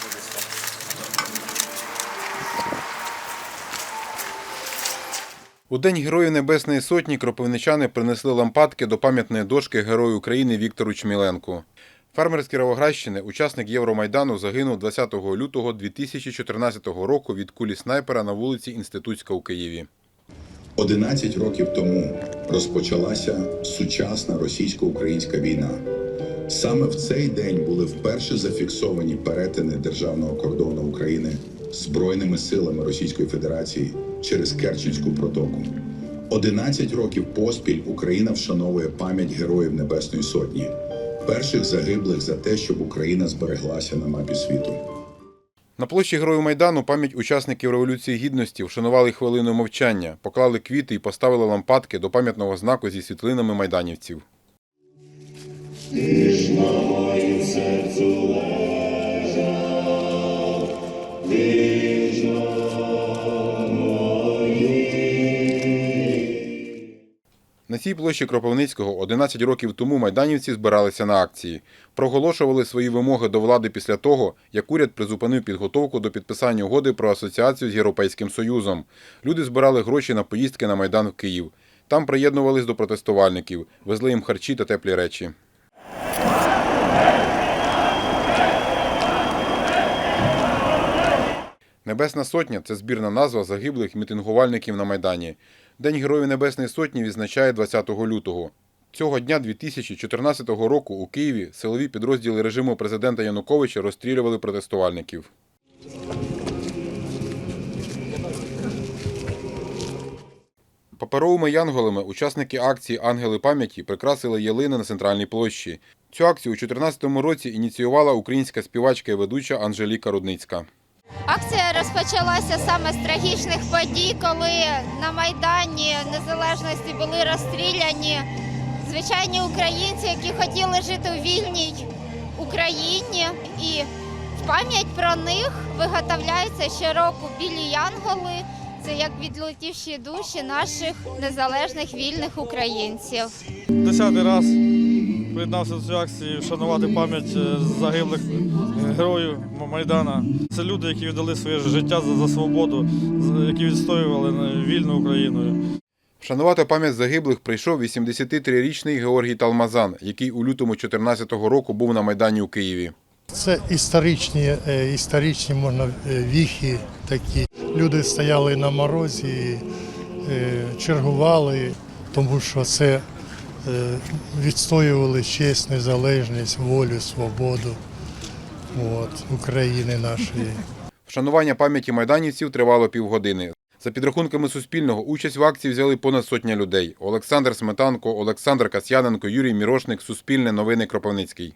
сьогодні десь. У День Героїв Небесної Сотні кропивничани принесли лампадки до пам'ятної дошки Герою України Віктору Чміленку. Фермер з Кіровоградщини, учасник Євромайдану, загинув 20 лютого 2014 року від кулі снайпера на вулиці Інститутська у Києві. 11 років тому розпочалася сучасна російсько-українська війна. Саме в цей день були вперше зафіксовані перетини державного кордону України збройними силами Російської Федерації через Керченську протоку. 11 років поспіль Україна вшановує пам'ять героїв Небесної Сотні, перших загиблих за те, щоб Україна збереглася на мапі світу. На площі Героїв Майдану пам'ять учасників Революції Гідності вшанували хвилиною мовчання, поклали квіти і поставили лампадки до пам'ятного знаку зі світлинами майданівців. На цій площі Кропивницького 11 років тому майданівці збиралися на акції, проголошували свої вимоги до влади після того, як уряд призупинив підготовку до підписання угоди про асоціацію з Європейським Союзом. Люди збирали гроші на поїздки на майдан в Київ. Там приєднувались до протестувальників, везли їм харчі та теплі речі. Небесна Сотня це збірна назва загиблих мітингувальників на Майдані. День Героїв Небесної Сотні відзначає 20 лютого. Цього дня 2014 року у Києві силові підрозділи режиму президента Януковича розстрілювали протестувальників. Паперовими янголами учасники акції Ангели пам'яті прикрасили ялини на центральній площі. Цю акцію у 2014 році ініціювала українська співачка і ведуча Анжеліка Рудницька. Акція розпочалася саме з трагічних подій, коли на Майдані Незалежності були розстріляні звичайні українці, які хотіли жити у вільній Україні. І в пам'ять про них виготовляються щороку білі янголи. Це як відлетівші душі наших незалежних вільних українців. Десятий раз приєднався до цієї акції вшанувати пам'ять е, загиблих героїв Майдана. Це люди, які віддали своє життя за, за свободу, які відстоювали вільну Україну. Вшанувати пам'ять загиблих прийшов 83-річний Георгій Талмазан, який у лютому 2014 року був на Майдані у Києві. Це історичні, е, історичні можна е, віхи такі. Люди стояли на морозі, е, чергували, тому що це відстоювали честь, незалежність, волю, свободу от, України нашої. Вшанування пам'яті майданівців тривало півгодини. За підрахунками Суспільного, участь в акції взяли понад сотня людей. Олександр Сметанко, Олександр Касьяненко, Юрій Мірошник, Суспільне новини Кропивницький.